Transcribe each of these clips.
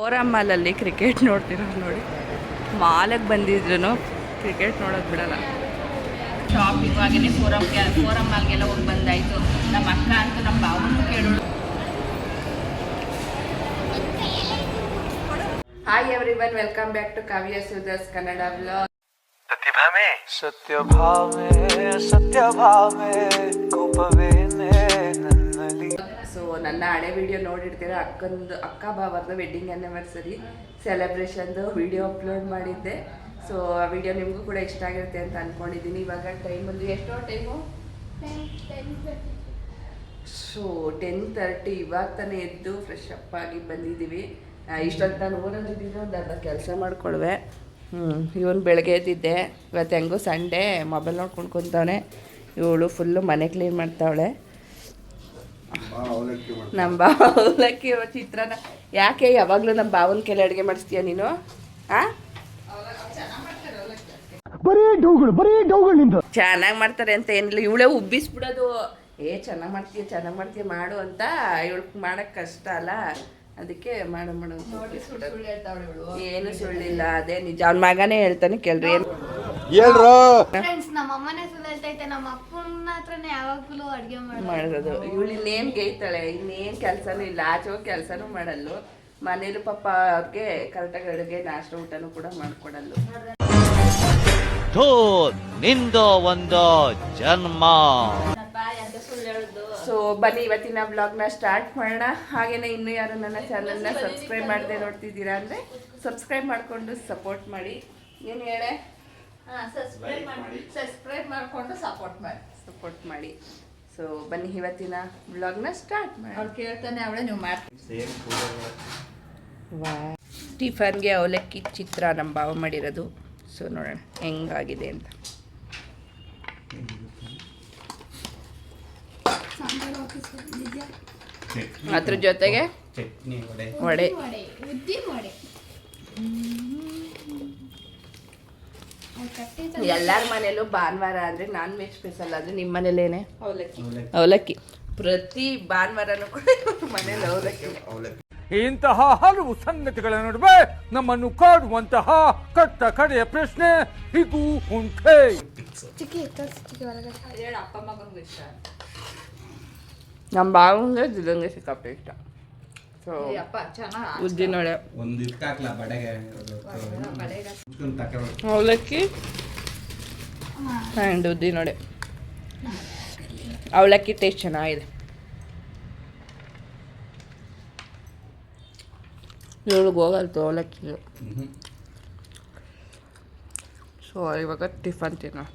Forum ಮಾಲಲ್ಲಿ cricket ನೋಡ್ತಿರೋ ನೋಡಿ. ಮಾಲಕ್ಕೆ ಬಂದಿದ್ರು cricket ನೋಡೋದು ಬಿಡಲ್ಲ. ಶಾಪ್ ಇವಾಗಲೇ ಫೋರಮ್ಗೆ ಫೋರಮ್ ಮಾಲ್ಗೆಲ್ಲ ಹೋಗಿ ಬಂದಾಯಿತು. ನಮ್ಮ ಅಕ್ಕ ಅಂತೂ ನಮ್ಮ ಭಾವನು ಕೇಳೋಳು. Hi everyone welcome back to Kavya ಸುದರ್ಸ್ Kannada blog ಸತ್ಯ ಭಾವೆ ಸತ್ಯ ಭಾವೆ ಕೋಪವೇನೆ ನನ್ನಲ್ಲಿ ಸೊ ನನ್ನ ಹಳೆ ವಿಡಿಯೋ ನೋಡಿರ್ತೀರ, ಅಕ್ಕಂದು, ಅಕ್ಕ ಬಾಬಾರ್ದು ವೆಡ್ಡಿಂಗ್ ಆ್ಯನಿವರ್ಸರಿ ಸೆಲೆಬ್ರೇಷನ್ದು ವಿಡಿಯೋ ಅಪ್ಲೋಡ್ ಮಾಡಿದ್ದೆ. ಸೊ ಆ ವಿಡಿಯೋ ನಿಮಗೂ ಕೂಡ ಇಷ್ಟ ಆಗಿರುತ್ತೆ ಅಂತ ಅಂದ್ಕೊಂಡಿದ್ದೀನಿ ಇವಾಗ ಟೈಮಲ್ಲಿ ಎಷ್ಟೋ ಟೈಮು ಸೊ ಟೆನ್ ತರ್ಟಿ ಇವಾಗ ತಾನೇ ಎದ್ದು ಫ್ರೆಶ್ ಅಪ್ ಆಗಿ ಬಂದಿದ್ದೀವಿ. ಇಷ್ಟೊತ್ತು ನಾನು ಊರಲ್ಲಿ ಒಂದು ಅರ್ಧ ಕೆಲಸ ಮಾಡ್ಕೊಳ್ವೆ. ಹ್ಞೂ ಇವನು ಬೆಳಗ್ಗೆ ಎದ್ದಿದ್ದೆ. ಇವತ್ತು ಹೆಂಗೂ ಸಂಡೇ ಮೊಬೈಲ್ ನೋಡ್ಕೊಂಡು ಕುಂತವನೆ. ಇವಳು ಫುಲ್ಲು ಮನೆ ಕ್ಲೀನ್ ಮಾಡ್ತಾವಳೆ. ನಮ್ಮ ಬಾವ ಅವಲಕ್ಕಿ ಚಿತ್ರಾನ್ನ ಯಾಕೆ ಯಾವಾಗಲೂ ನಮ್ಮ ಬಾವನ ಕೆಲ ಅಡುಗೆ ಮಾಡಿಸ್ತೀಯ ನೀನು? ಆ? ಬರೀ ಡೌಗಳು ಬರೀ ಡೌಗಳು ನಿಂದು. ಚೆನ್ನಾಗಿ ಮಾಡ್ತಾರೆ ಅಂತ ಏನಿಲ್ಲ. ಇವಳೇ ಉಬ್ಬಿಸ್ಬಿಡೋದು. ಏ ಚೆನ್ನಾಗಿ ಮಾಡ್ತೀಯ ಚೆನ್ನಾಗಿ ಮಾಡ್ತೀಯ ಮಾಡು ಅಂತ ಇವಳು ಮಾಡಕ್ ಕಷ್ಟ ಅಲ್ಲ. ಅದಕ್ಕೆ ಮಾಡು ಮಾಡು. ಏನು ಸುಳ್ಳಿಲ್ಲ ಅದೇ ನಿಜ. ಅವ್ನ ಮಗನೇ ಹೇಳ್ತಾನೆ ಕೇಳ್ರಿ. ಏನು ಹೇಳ್ರು. ಫ್ರೆಂಡ್ಸ್ ನಮ್ಮ ಅಮ್ಮನೇ ಸುಳ್ಳು ಹೇಳ್ತೈತೆ ನಮ್ಮ ಅಪ್ಪನ ಹತ್ರನೇ ಯಾವಾಗಲೂ ಅಡುಗೆ ಮಾಡೋದು. ಮಾಡೋದು ಇವಳು ಇನ್ನೇನು ಗೇಯ್ತಾಳೆ ಇನ್ನೇನು ಕೆಲಸನೂ ಇಲ್ಲ. ಆಚೆ ಹೋಗಿ ಕೆಲಸನೂ ಮಾಡಲ್ಲು. ಮನೇಲಿ ಪಾಪ ಅವ್ರಿಗೆ ಕರೆಕ್ಟಾಗಿ ಅಡುಗೆ ನಾಷ್ಟ ಊಟನೂ ಕೂಡ ಮಾಡ್ಕೊಡಲ್ಲು. ಥೂ ನಿಂದು ಒಂದು ಜನ್ಮ. ಸೊ ಬನ್ನಿ ಇವತ್ತಿನ ಬ್ಲಾಗ್ನ ಸ್ಟಾರ್ಟ್ ಮಾಡೋಣ. ಹಾಗೆಯೇ ಇನ್ನೂ ಯಾರು ನನ್ನ ಚಾನಲ್ನ ಸಬ್ಸ್ಕ್ರೈಬ್ ಮಾಡದೆ ನೋಡ್ತಿದ್ದೀರಾ ಅಂದರೆ ಸಬ್ಸ್ಕ್ರೈಬ್ ಮಾಡಿಕೊಂಡು ಸಪೋರ್ಟ್ ಮಾಡಿ. ಏನು ಹೇಳೆ? ಸಬ್ಸ್ಕ್ರೈಬ್ ಮಾಡಿ. ಸಬ್ಸ್ಕ್ರೈಬ್ ಮಾಡ್ಕೊಂಡು ಸಪೋರ್ಟ್ ಮಾಡಿ. ಸಪೋರ್ಟ್ ಮಾಡಿ. ಸೊ ಬನ್ನಿ ಇವತ್ತಿನ ಬ್ಲಾಗ್ನ ಸ್ಟಾರ್ಟ್ ಮಾಡಿ ಅವ್ರು ಕೇಳ್ತಾನೆ ಅವಳೆ ನೀವು ಮಾಡ್ತೀವಿ ಟಿಫನ್ಗೆ ಅವಲಕ್ಕಿ ಚಿತ್ರ ನಮ್ಮ ಭಾವ ಮಾಡಿರೋದು. ಸೊ ನೋಡೋಣ ಹೆಂಗಾಗಿದೆ ಅಂತ. ಅದ್ರ ಜೊತೆಗೆ ವಡೆ. ಎಲ್ಲಾರ ಮನೇಲೂ ಭಾನುವಾರ ಅಂದ್ರೆ ನಾನ್ ವೆಜ್ ಸ್ಪೆಷಲ್ ಆದ್ರೆ ನಿಮ್ಮ ಮನೇಲೇನೆ ಅವಲಕ್ಕಿ. ಅವಲಕ್ಕಿ. ಪ್ರತಿ ಭಾನುವಾರನೂ ಕೂಡ ಮನೇಲಿ ಅವಲಕ್ಕಿ. ಇಂತಹ ಹಲವು ಸಂಗತಿಗಳ ನಡುವೆ ನಮ್ಮನ್ನು ಕಾಡುವಂತಹ ಕಟ್ಟ ಕಡೆಯ ಪ್ರಶ್ನೆ ಇದು ಉಂಟೆ. ಚಿಕ್ಕಿ ಮಗನಿಗೂ ಹೊರಗಡೆ ನಮ್ಮ ಭಾವಂಗೆ ಜಿಲ್ಲಂಗೆ ಸಿಕ್ಕಾಪಟ್ಟೆ ಇಷ್ಟ. ಸೊ ಉದ್ದಿನೊಳೆ ಒಂದು ಬಡೆಗೆ ಅವಲಕ್ಕಿ. ಆ್ಯಂಡ್ ಉದ್ದಿನೊಡೆ ಅವಲಕ್ಕಿ ಟೇಸ್ಟ್ ಚೆನ್ನಾಗಿದೆ. ಇವಳಿಗೆ ಹೋಗಲ್ತು ಅವಲಕ್ಕಿ. ಸೊ ಇವಾಗ ಟಿಫನ್ ತಿನ್ನೋ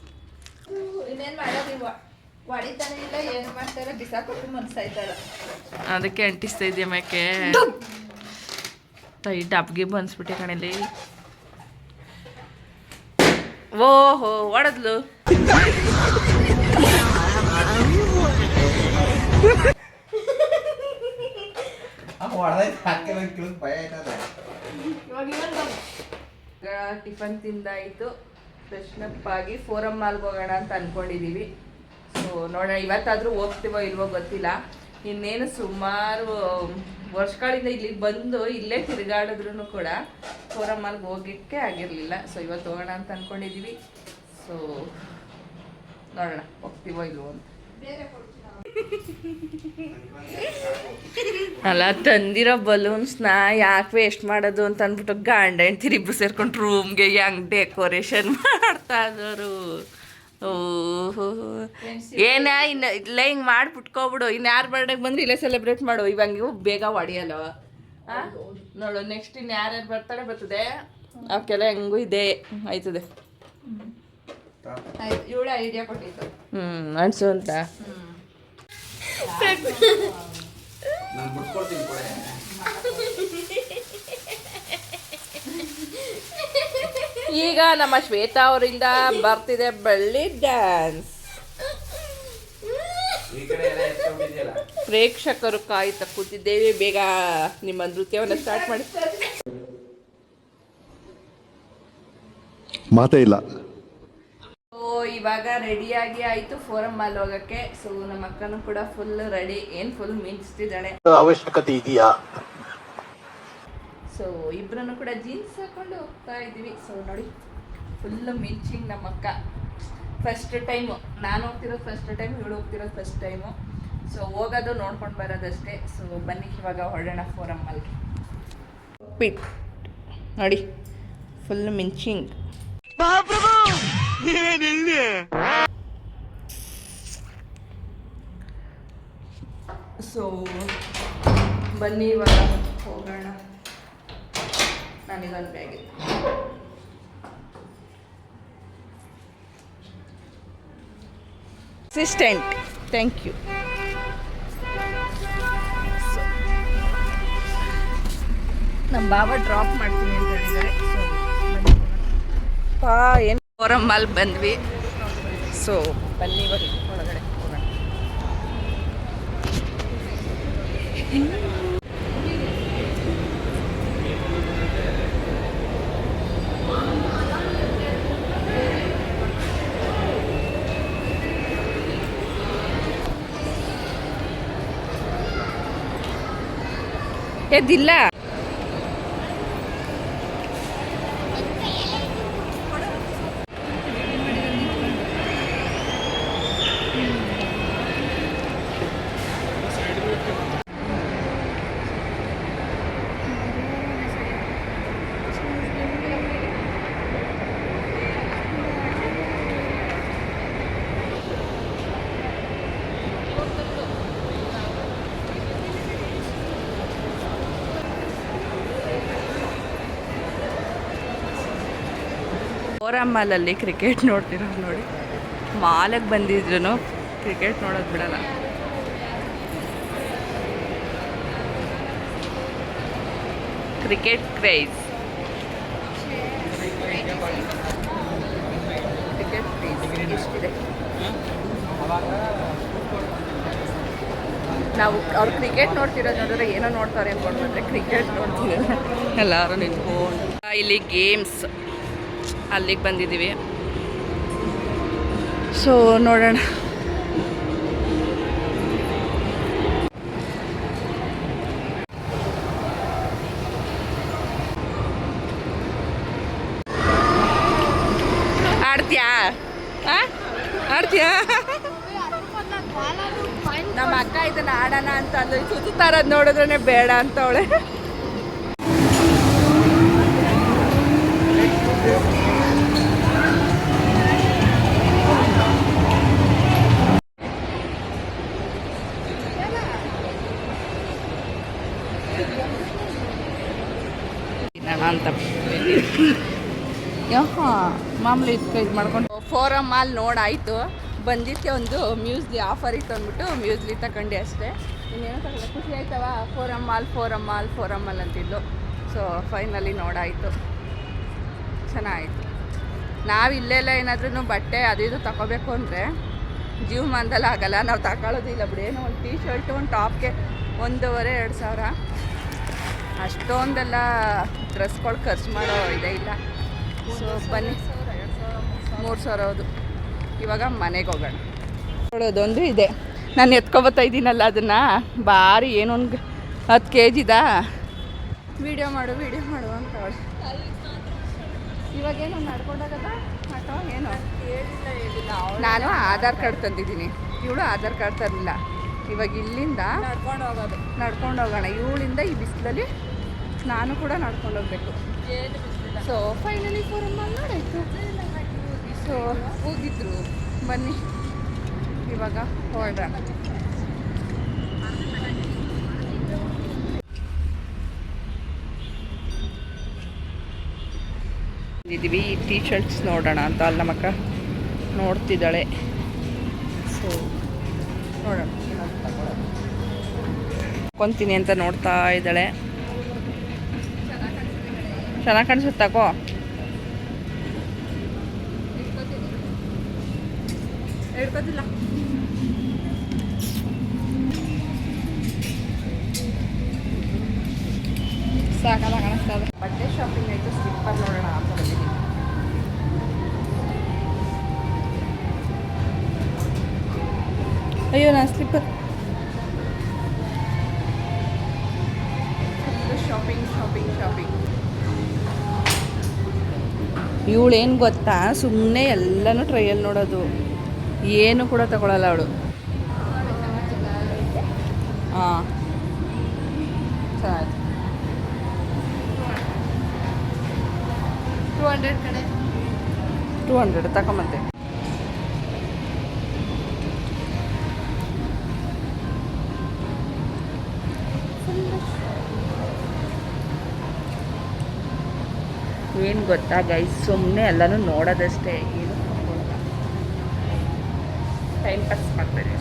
ಇನ್ನೇನು ಮಾಡೋದು ಹೊಡಿತಾನೆ ಇಲ್ಲ ಏನು ಮಾಡ್ತಾರೆ ಬಿಸಾಕೊಟ್ಟು ಮನ್ಸಾಯ್ತಾರ. ಅದಕ್ಕೆ ಅಂಟಿಸ್ತಾ ಇದೆಯಾ ಮೇಕೆ? ತೈ ಡಬ್ಗೆ ಬನ್ಸ್ಬಿಟ್ಟೆ ಕಣಲಿ ಓಹೋ ಒಡದ್ಲು ಟಿಫನ್ ತಿಂದಾಯಿತು. ಫ್ರೆಶ್ನಪ್ ಆಗಿ ಫೋರಮ್ ಮಾಲ್ಗೆ ಹೋಗೋಣ ಅಂತ ಅಂದ್ಕೊಂಡಿದ್ದೀವಿ ಸೊ ನೋಡೋಣ ಇವತ್ತಾದರೂ ಹೋಗ್ತೀವೋ ಇಲ್ವೋ ಗೊತ್ತಿಲ್ಲ. ಇನ್ನೇನು ಸುಮಾರು ವರ್ಷಗಳಿಂದ ಇಲ್ಲಿ ಬಂದು ಇಲ್ಲೇ ತಿರುಗಾಡಿದ್ರು ಕೂಡ ಫೋರಮ್ಮಲ್ಗೆ ಹೋಗೋಕ್ಕೆ ಆಗಿರಲಿಲ್ಲ. ಸೊ ಇವತ್ತು ಹೋಗೋಣ ಅಂತ ಅಂದ್ಕೊಂಡಿದ್ದೀವಿ ಸೊ ನೋಡೋಣ ಹೋಗ್ತೀವೋ ಇಲ್ವೋ ಅಂತ. ಅಲ್ಲ ತಂದಿರೋ ಬಲೂನ್ಸ್ನ ಯಾಕೆ ವೇಸ್ಟ್ ಮಾಡೋದು ಅಂತ ಅಂದ್ಬಿಟ್ಟು ಗಂಡ ಹೆಂಡ್ತಿರಿ ಇಬ್ರು ಸೇರ್ಕೊಂಡು ರೂಮ್ಗೆ ಹೆಂಗ್ ಡೆಕೋರೇಷನ್ ಮಾಡ್ತಾ ಇದ್ದವರು ಓಹೋ. ಏನ ಇನ್ನು ಇಲ್ಲೇ ಹಿಂಗೆ ಮಾಡಿ ಬಿಟ್ಕೊಬಿಡು ಇನ್ನು ಯಾರು ಬರ್ಡೇಗೆ ಬಂದ್ರೆ ಇಲ್ಲೇ ಸೆಲೆಬ್ರೇಟ್ ಮಾಡು. ಇವಾಗ ಇವು ಬೇಗ ಹೊಡಿಯಲ್ಲ. ಆ? ನೋಡು ನೆಕ್ಸ್ಟ್ ಇನ್ನು ಯಾರ್ಯಾರು ಬರ್ತಾರೆ ಬರ್ತದೆ. ಅವಕ್ಕೆಲ್ಲ ಹೆಂಗೂ ಇದೆ. ಆಯ್ತದೆ. ಇವಳು ಐಡಿಯಾ ಕೊಟ್ಟಿತ್ತು ಹ್ಞೂ ಅನ್ಸು ಅಂತ ನಾನು ಬಿಟ್ಕೊಡ್ತೀನಿ ಕೂಡ ಈಗ ನಮ್ಮ ಶ್ವೇತಾ ಅವರಿಂದ ಬರ್ತಿದೆ ಬಳ್ಳಿ ಡ್ಯಾನ್ಸ್ ಈ ಕಡೆ ಎಲ್ಲ ಎತ್ಕೊಂಡಿದ್ಯಲ್ಲ ಪ್ರೇಕ್ಷಕರು ಕಾಯ್ತಾ ಕೂತಿದ್ದೇವೆ. ಬೇಗ ನಿಮ್ಮ ನೃತ್ಯವನ್ನು ಸ್ಟಾರ್ಟ್ ಮಾಡಿ. ಮಾತೇ ಇಲ್ಲ. ಸೊ ಇವಾಗ ರೆಡಿಯಾಗಿ ಆಯಿತು ಫೋರಮ್ ಅಲ್ಲಿ ಹೋಗಕ್ಕೆ. ಸೊ ನಮ್ಮ ಅಕ್ಕನೂ ಕೂಡ ಫುಲ್ ರೆಡಿ ಏನು ಫುಲ್ ಮಿಂಚ್ತಿದ್ದಾಳೆ? ಅವಶ್ಯಕತೆ ಇದೆಯಾ? ಸೊ ಇಬ್ಬರನ್ನು ಕೂಡ ಜೀನ್ಸ್ ಹಾಕೊಂಡು ಹೋಗ್ತಾ ಇದ್ದೀವಿ. ಸೊ ನೋಡಿ ಫುಲ್ಲು ಮಿಂಚಿಂಗ್ ನಮ್ಮ ಅಕ್ಕ. ಫಸ್ಟ್ ಟೈಮು ನಾನು ಹೋಗ್ತಿರೋದು ಫಸ್ಟ್ ಟೈಮ್ ಇವಳು ಹೋಗ್ತಿರೋದು ಫಸ್ಟ್ ಟೈಮು ಸೊ ಹೋಗೋದು ನೋಡ್ಕೊಂಡು ಬರೋದಷ್ಟೇ. ಸೊ ಬನ್ನಿ ಇವಾಗ ಹೊರಡೋಣ ಫೋರಮ್ಮಲ್ಲಿ ಪಿಟ್ ನೋಡಿ ಫುಲ್ ಮಿಂಚಿಂಗ್ ಸೊ ಬನ್ನಿ ಇವಾಗ ಹೋಗೋಣ. ನನಗೊಂದು ಬ್ಯಾಗ್ ಅಸಿಸ್ಟೆಂಟ್ ಥ್ಯಾಂಕ್ ಯು ನಮ್ಮ ಬಾಬಾ ಡ್ರಾಪ್ ಮಾಡ್ತೀನಿ ಅಂತ ಹೇಳಿದ್ದಾರೆ ಪಾ, ಏನು ಫೋರಮ್ಮಲ್ಲಿ ಬಂದ್ವಿ. ಸೊ ಬನ್ನಿ ಒಳಗಡೆ ಹೋಗೋಣ. ಎದ್ದಿಲ್ಲ ಫೋರಮ್ ಮಾಲಲ್ಲಿ ಕ್ರಿಕೆಟ್ ನೋಡ್ತಿರೋದು ನೋಡಿ. ಮಾಲಿಗೆ ಬಂದಿದ್ರು ಕ್ರಿಕೆಟ್ ನೋಡೋದು ಬಿಡಲ್ಲ. ಕ್ರಿಕೆಟ್ ಕ್ರೇಜ್ ಕ್ರಿಕೆಟ್ ನಾವು ಅವ್ರು ಕ್ರಿಕೆಟ್ ನೋಡ್ತಿರೋದು ನೋಡಿದ್ರೆ ಏನೋ ನೋಡ್ತಾರೆ ಬಂದರೆ ಕ್ರಿಕೆಟ್ ನೋಡ್ತಿದ್ದಾರೆ ಎಲ್ಲರೂ ನಿಂತ್ಕೊಂಡು. ಇಲ್ಲಿ ಗೇಮ್ಸ್ ಅಲ್ಲಿಗೆ ಬಂದಿದ್ದೀವಿ. ಸೊ ನೋಡೋಣ. ಆಡ್ತೀಯಾ? ಆಡ್ತೀಯಾ? ನಮ್ಮ ಅಕ್ಕ ಇದನ್ನ ಆಡೋಣ ಅಂತ ಅಂದ್ರೆ ಸುತ್ತಾರದ್ ನೋಡಿದ್ರೆ ಬೇಡ ಅಂತ ಮಾಮೂಲಿ ಇದು ಮಾಡ್ಕೊಂಡು ಫೋರಮ್ ಮಾಲ್ ನೋಡಾಯಿತು. ಬಂದಿದ್ದಕ್ಕೆ ಒಂದು ಮ್ಯೂಸ್ಲಿ ಆಫರ್ ಇತ್ತು ಅಂದ್ಬಿಟ್ಟು ಮ್ಯೂಸ್ಲಿ ತಗೊಂಡೆ ಅಷ್ಟೇ. ಇನ್ನೇನು ತಗೊಂಡೆ ಖುಷಿ ಆಯ್ತವ? Forum mall Forum mall Forum mall ಅಂತಿದ್ದು so finally ನೋಡಾಯಿತು. ಚೆನ್ನಾಗಿತ್ತು ನಾವು ಇಲ್ಲೆಲ್ಲ ಏನಾದ್ರೂ ಬಟ್ಟೆ ಅದು ಇದು ತಗೋಬೇಕು ಅಂದರೆ ಜೀವಮಾನದಲ್ಲಿ ಆಗಲ್ಲ. ನಾವು ತಗೊಳ್ಳೋದಿಲ್ಲ ಬಿಡಿ. ಏನೋ ಒಂದು ಟೀ ಶರ್ಟು ಒಂದು ಟಾಪ್ಗೆ ಒಂದೂವರೆ, ಎರಡು ಸಾವಿರ. ಅಷ್ಟೊಂದೆಲ್ಲ ಡ್ರೆಸ್ಗಳು ಖರ್ಚು ಮಾಡೋ ಇದೇ ಇಲ್ಲ. ಸೊ ಬನ್ನಿ. ಮೂರು ಸಾವಿರ ಹೌದು. ಇವಾಗ ಮನೆಗೆ ಹೋಗೋಣ. ನೋಡೋದೊಂದು ಇದೆ. ನಾನು ಎತ್ಕೊಬತ್ತಾ ಇದ್ದೀನಲ್ಲ ಅದನ್ನು. ಭಾರಿ ಏನೊಂದು ಹತ್ತು ಕೆ ಜಿದಾ ವಿಡಿಯೋ ಮಾಡು ವಿಡಿಯೋ ಮಾಡು ಅಂತ ಅವಳು. ಇವಾಗೇನು ನಡ್ಕೊಂಡಾಗದ ಆಟೋ ಏನು? ನಾನು ಆಧಾರ್ ಕಾರ್ಡ್ ತಂದಿದ್ದೀನಿ. ಇವಳು ಆಧಾರ್ ಕಾರ್ಡ್ ತರಲಿಲ್ಲ. ಇವಾಗ ಇಲ್ಲಿಂದ ನಡ್ಕೊಂಡು ಹೋಗೋದು. ನಡ್ಕೊಂಡು ಹೋಗೋಣ. ಇವಳಿಂದ ಈ ಬಿಸಿಲಲ್ಲಿ ನಾನು ಕೂಡ ನಡ್ಕೊಂಡು ಹೋಗ್ಬೇಕು. ಸೊ ಫೈನಲಿ ಫೋರಮ್ ನೋಡಾಯ್ತು. ಸೊ ಹೋಗಿದ್ರು. ಬನ್ನಿ. ಇವಾಗ ಹೊರಡೋಣ ಬಂದಿದ್ದೀವಿ. ಟೀ ಶರ್ಟ್ಸ್ ನೋಡೋಣ ಅಂತ. ಅಲ್ಲಿ ನಮ್ಮಕ್ಕ ನೋಡ್ತಿದ್ದಾಳೆ. ಸೊ ನೋಡೋಣ. ಕೊಂತೀನಿ ಅಂತ ನೋಡ್ತಾ ಇದ್ದಾಳೆ. ಚೆನ್ನಾಗಿ ಕಾಣಿಸುತ್ತಾಕೋ? ಹೇಳ್ಕೋದಿಲ್ಲ ಸಾಕಲ್ಲ ಕಾಣಿಸ್ತಾ ಇದೆ ಬಟ್ಟೆ ಶಾಪಿಂಗ್ ಆಯಿತು ಸ್ಲಿಪ್ಪರ್ ನೋಡೋಣ ಅಂತ ಬಂದಿದ್ದೀನಿ. ಅಯ್ಯೋ ನಾನು ಸ್ಲಿಪ್ಪರ್ ಶಾಪಿಂಗ್ ಶಾಪಿಂಗ್ ಶಾಪಿಂಗ್ ಇವಳೇನು ಗೊತ್ತಾ? ಸುಮ್ಮನೆ ಎಲ್ಲನೂ ಟ್ರೈಯಲ್ಲಿ ನೋಡೋದು. ಏನು ಕೂಡ ತಗೊಳಲ್ಲ ಅವಳು. ಹಾಂ. ಟೂ ಹಂಡ್ರೆಡ್ ಕಡೆ. ಟೂ ಹಂಡ್ರೆಡ್ ತಗೊಂಬಂತೆ. ಏನು ಗೊತ್ತಾ ಗೈಸ್ ಸುಮ್ಮನೆ ಎಲ್ಲನೂ ನೋಡೋದಷ್ಟೇ. ಟೈಮ್ ಪಾಸ್ ಮಾಡ್ತಾರೆ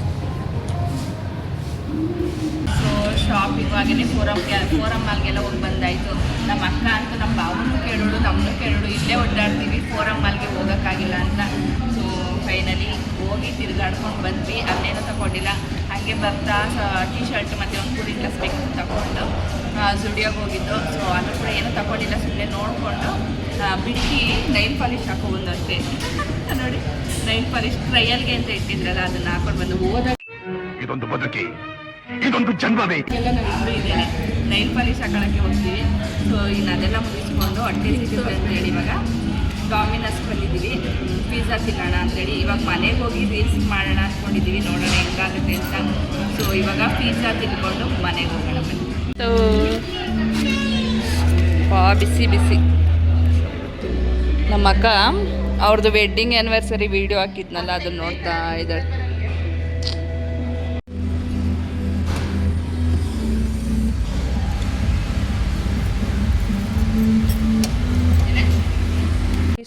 ಸೊ ಶಾಪ್ ಇವಾಗೇ ಫೋರಮ್ಗೆ ಫೋರಮ್ ಮಾಲ್ಗೆಲ್ಲ ಹೋಗಿ ಬಂದಾಯಿತು. ನಮ್ಮ ಅಕ್ಕ ಅಂತೂ ನಮ್ಮ ಭಾವನೂ ಕೇಳೋಳು ನಮ್ಮನ್ನು ಕೇಳೋಳು, ಇಲ್ಲೇ ಓಡಾಡ್ತೀವಿ ಫೋರಮ್ ಮಾಲ್ಗೆ ಹೋಗೋಕ್ಕಾಗಿಲ್ಲ ಅಂತ. ಸೊ ಫೈನಲಿ ಹೋಗಿ ತಿರುಗಾಡ್ಕೊಂಡು ಬಂದ್ವಿ. ಅಲ್ಲೇನೂ ತಗೊಂಡಿಲ್ಲ. ಹಾಗೆ ಬರ್ತಾ ಟಿ ಶರ್ಟ್ ಮತ್ತು ಒಂದು ಕುರಿ ಡ್ರೆಸ್ ಬೇಕು ತಗೊಂಡು ಸುಡಿಯೋಗಿ ಹೋಗಿದ್ದು. ಸೊ ಅದು ಕೂಡ ಏನೂ ತಗೊಂಡಿಲ್ಲ ಸುಮ್ಮನೆ ನೋಡಿಕೊಂಡು ಬಿಟ್ಟು ನೈಲ್ ಪಾಲಿಶ್ ಹಾಕೋ ಅಷ್ಟೇ. ನೋಡಿ. ನೈನ್ ಫಾರೆಸ್ಟ್ ಟ್ರಯಲ್ಗೆ ಅಂತ ಇಟ್ಟಿದ್ರಲ್ಲ ಅದನ್ನ ಹಾಕೊಂಡು ಬಂದು ಹೋದಾಗ ಇದೊಂದು ಬದುಕಿ. ಇದೊಂದು ಜನ್ಮವೇ. ಎಲ್ಲ ನಾವಿಬ್ಬರು ಇದ್ದೇನೆ. ನೈನ್ ಪಾಲಿಶ್ ಹಾಕೊಳ್ಳೋಕ್ಕೆ ಹೋಗ್ತೀವಿ. ಸೊ ಇನ್ನು ಅದೆಲ್ಲ ಮುಗಿಸ್ಕೊಂಡು ಹೊಟ್ಟೆ ಅಂತ ಹೇಳಿ ಇವಾಗ ಡಾಮಿನಸ್ ಬಂದಿದ್ದೀವಿ. ಪಿಜ್ಜಾ ತಿನ್ನೋಣ ಅಂತೇಳಿ ಇವಾಗ ಮನೆಗೆ ಹೋಗಿ ರೀಲ್ಸ್ ಮಾಡೋಣ ಅಂದ್ಕೊಂಡಿದ್ದೀವಿ ನೋಡೋಣ ಹೆಂಗಾಗುತ್ತೆ ಅಂತ. ಸೊ ಇವಾಗ ಪಿಜ್ಜಾ ತಿನ್ಕೊಂಡು ಮನೆಗೆ ಹೋಗೋಣ ಬನ್ನಿ. ಸೊ ಬಾ ಬಿಸಿ ಬಿಸಿ. ನಮ್ಮ ಅಕ್ಕ ಅವ್ರದ್ದು ವೆಡ್ಡಿಂಗ್ ಆ್ಯನಿವರ್ಸರಿ ವೀಡಿಯೋ ಹಾಕಿದ್ನಲ್ಲ ಅದನ್ನ ನೋಡ್ತಾ ಇದ್ದಾಳೆ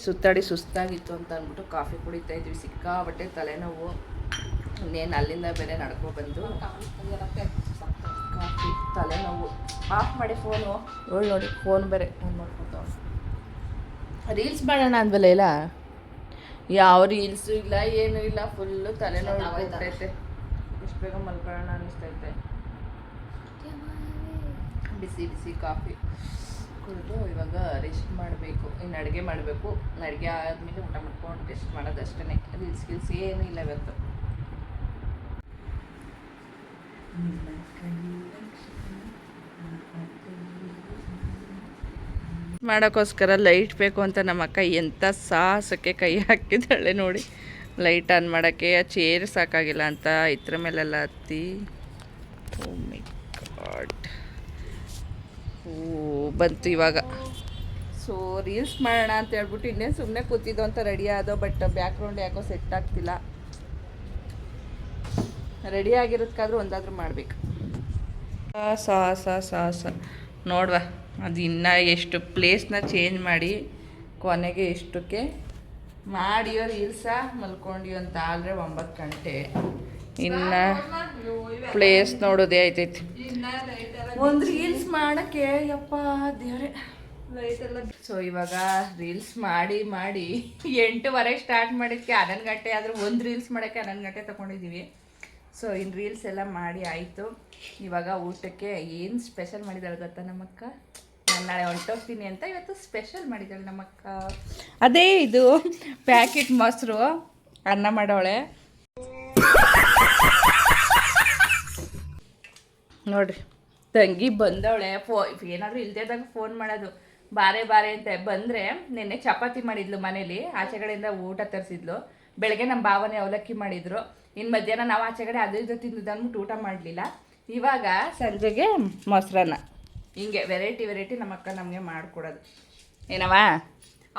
ಸುತ್ತಾಡಿ ಸುಸ್ತಾಗಿತ್ತು ಅಂತ ಅಂದ್ಬಿಟ್ಟು ಕಾಫಿ ಕುಡಿತಾ ಇದ್ವಿ. ಸಿಕ್ಕಾಬಟ್ಟೆ ತಲೆನೋವು. ಇನ್ನೇನು ಅಲ್ಲಿಂದ ಬೇರೆ ನಡ್ಕೊ ಬಂದು. ಕಾಫಿ, ತಲೆನೋವು. ಆಫ್ ಮಾಡಿ ಫೋನು. ಹೇಳಿ ನೋಡಿ, ಫೋನ್ ಬೇರೆ. ಫೋನ್ ಮಾಡ್ಕೊತಾವ ರೀಲ್ಸ್ ಮಾಡೋಣ ಅಂದ್ಮೇಲೆ ಇಲ್ಲ? ಯಾವ ರೀಲ್ಸು ಇಲ್ಲ ಏನೂ ಇಲ್ಲ ಫುಲ್ಲು ತಲೆನೋವು ಹೋಗ್ತೈತೆ ಇಷ್ಟು ಬೇಗ ಮಲ್ಕೊಳ್ಳೋಣ ಅನಿಸ್ತೈತೆ ಬಿಸಿ ಬಿಸಿ ಕಾಫಿ ಕುಡಿದು ಇವಾಗ ರೆಸ್ಟ್ ಮಾಡಬೇಕು. ಇನ್ನು ಅಡುಗೆ ಮಾಡಬೇಕು. ಅಡುಗೆ ಆದಮೇಲೆ ಊಟ ಮಾಡ್ಕೊಂಡು ರೆಸ್ಟ್ ಮಾಡೋದಷ್ಟೇ ರೀಲ್ಸ್ ಗಿಲ್ಸ್ ಏನೂ ಇಲ್ಲ ಇವತ್ತು. ಮಾಡೋಕ್ಕೋಸ್ಕರ ಲೈಟ್ ಬೇಕು ಅಂತ ನಮ್ಮ ಅಕ್ಕ ಎಂಥ ಸಾಹಸಕ್ಕೆ ಕೈ ಹಾಕಿದ್ದಾಳೆ ನೋಡಿ. ಲೈಟ್ ಆನ್ ಮಾಡೋಕ್ಕೆ ಆ ಚೇರ್ ಸಾಕಾಗಿಲ್ಲ ಅಂತ ಇದ್ರ ಮೇಲೆಲ್ಲ ಹತ್ತಿ. ಓ ಮೈ ಗಾಡ್ ಓ, ಬಂತು ಇವಾಗ. ಸೊ ರೀಲ್ಸ್ ಮಾಡೋಣ ಅಂತ ಹೇಳ್ಬಿಟ್ಟು ಇನ್ನೇನು ಸುಮ್ಮನೆ ಕೂತಿದ್ದು ಅಂತ ರೆಡಿ ಆದೋ ಬಟ್ ಬ್ಯಾಕ್ಗ್ರೌಂಡ್ ಯಾಕೋ ಸೆಟ್ ಆಗ್ತಿಲ್ಲ. ರೆಡಿ ಆಗಿರೋದಕ್ಕಾದ್ರೂ ಒಂದಾದ್ರೂ ಮಾಡಬೇಕು. ಸಾಹಸ ಸಾಹಸ. ನೋಡುವ. ಅದು ಇನ್ನು ಎಷ್ಟು ಪ್ಲೇಸ್ನ ಚೇಂಜ್ ಮಾಡಿ ಕೊನೆಗೆ ಎಷ್ಟಕ್ಕೆ ಮಾಡಿಯೋ ರೀಲ್ಸ ಮಲ್ಕೊಂಡಿಯೋ ಅಂತ ಆದರೆ ಒಂಬತ್ತು ಗಂಟೆ. ಇನ್ನು ಪ್ಲೇಸ್ ನೋಡೋದೇ ಆಯ್ತೈತಿ. ಒಂದು ರೀಲ್ಸ್ ಮಾಡೋಕ್ಕೆ ಯಪ್ಪ ದೇವ್ರೆ. ಸೊ ಇವಾಗ ರೀಲ್ಸ್ ಮಾಡಿ ಮಾಡಿ ಎಂಟುವರೆಗೆ ಸ್ಟಾರ್ಟ್ ಮಾಡಿದ್ದಕ್ಕೆ ಹನ್ನೊಂದು ಗಂಟೆ ಆದರೂ ಒಂದು ರೀಲ್ಸ್ ಮಾಡೋಕ್ಕೆ ಹನ್ನೊಂದು ಗಂಟೆ ತಗೊಂಡಿದ್ದೀವಿ ಸೊ ಇನ್ನು ರೀಲ್ಸ್ ಎಲ್ಲ ಮಾಡಿ ಆಯಿತು. ಇವಾಗ ಊಟಕ್ಕೆ ಏನು ಸ್ಪೆಷಲ್ ಮಾಡಿದಾಳೆ ಗೊತ್ತಾ ನಮ್ಮಕ್ಕ? ನಾಳೆ ಹೊಂಟೋಗ್ತೀನಿ ಅಂತ ಇವತ್ತು ಸ್ಪೆಷಲ್ ಮಾಡಿದ್ದಾಳೆ ನಮ್ಮಕ್ಕ ಅದೇ ಇದು ಪ್ಯಾಕೆಟ್ ಮೊಸರು, ಅನ್ನ ಮಾಡೋಳೆ. ನೋಡ್ರಿ, ತಂಗಿ ಬಂದವಳೆ. ಫೋ, ಏನಾದರೂ ಇಲ್ದೇದಾಗ ಫೋನ್ ಮಾಡೋದು. ಬಾರೆ ಬಾರೆ ಅಂತ. ಬಂದರೆ ನಿನ್ನೆ ಚಪಾತಿ ಮಾಡಿದ್ಲು ಮನೇಲಿ ಆಚೆ ಕಡೆಯಿಂದ ಊಟ ತರಿಸಿದ್ಲು. ಬೆಳಗ್ಗೆ ನಮ್ಮ ಭಾವನೆ ಅವಲಕ್ಕಿ ಮಾಡಿದ್ರು. ಇನ್ನು ಮಧ್ಯಾಹ್ನ ನಾವು ಆಚೆ ಕಡೆ ಅದು ಇದು ತಿಂದು ಊಟ ಮಾಡಲಿಲ್ಲ. ಇವಾಗ ಸಂಜೆಗೆ ಮೊಸರನ್ನ. ಹಿಂಗೆ ವೆರೈಟಿ ವೆರೈಟಿ ನಮ್ಮ ಅಕ್ಕ ನಮಗೆ ಮಾಡಿಕೊಡೋದು. ಏನವಾ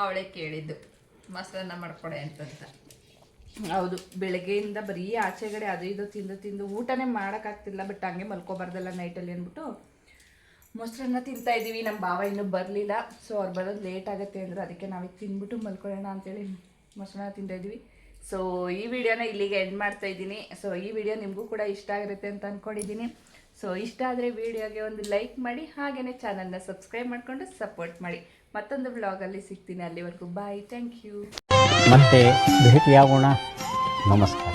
ಅವಳೇ ಕೇಳಿದ್ದು ಮೊಸರನ್ನ ಮಾಡ್ಕೊಡೆ ಅಂತಂತ. ಹೌದು ಬೆಳಗ್ಗೆಯಿಂದ ಬರೀ ಆಚೆಗಡೆ ಅದು ಇದು ತಿಂದು ತಿಂದು ಊಟನೇ ಮಾಡೋಕ್ಕಾಗ್ತಿಲ್ಲ ಬಟ್ ಹಂಗೆ ಮಲ್ಕೋಬಾರ್ದಲ್ಲ ನೈಟಲ್ಲಿ ಅಂದ್ಬಿಟ್ಟು ಮೊಸರನ್ನ ತಿಂತಾ ಇದ್ದೀವಿ ನಮ್ಮ ಭಾವ ಇನ್ನೂ ಬರಲಿಲ್ಲ ಸೊ ಅವ್ರು ಬರೋದು ಲೇಟ್ ಆಗುತ್ತೆ ಅಂದರು. ಅದಕ್ಕೆ ನಾವೀಗ ತಿಂದ್ಬಿಟ್ಟು ಮಲ್ಕೊಳ್ಳೋಣ ಅಂತೇಳಿ ಮೊಸರನ್ನ ತಿಂತಾ ಇದ್ದೀವಿ ಸೊ ಈ ವಿಡಿಯೋನ ಇಲ್ಲಿಗೆ ಎಂಡ್ ಮಾಡ್ತಾ ಇದ್ದೀನಿ ಸೊ ಈ ವಿಡಿಯೋ ನಿಮಗೂ ಕೂಡ ಇಷ್ಟ ಆಗಿರುತ್ತೆ ಅಂತ ಅಂದ್ಕೊಂಡಿದ್ದೀನಿ ಸೊ ಇಷ್ಟ ಆದರೆ ವಿಡಿಯೋಗೆ ಒಂದು ಲೈಕ್ ಮಾಡಿ ಹಾಗೆಯೇ ಚಾನಲ್ನ ಸಬ್ಸ್ಕ್ರೈಬ್ ಮಾಡಿಕೊಂಡು ಸಪೋರ್ಟ್ ಮಾಡಿ. ಮತ್ತೊಂದು ಬ್ಲಾಗಲ್ಲಿ ಸಿಗ್ತೀನಿ. ಅಲ್ಲಿವರೆಗೂ ಬಾಯ್ ಥ್ಯಾಂಕ್ ಯು ಮತ್ತೆ ಭೇಟಿಯಾಗೋಣ. ನಮಸ್ಕಾರ.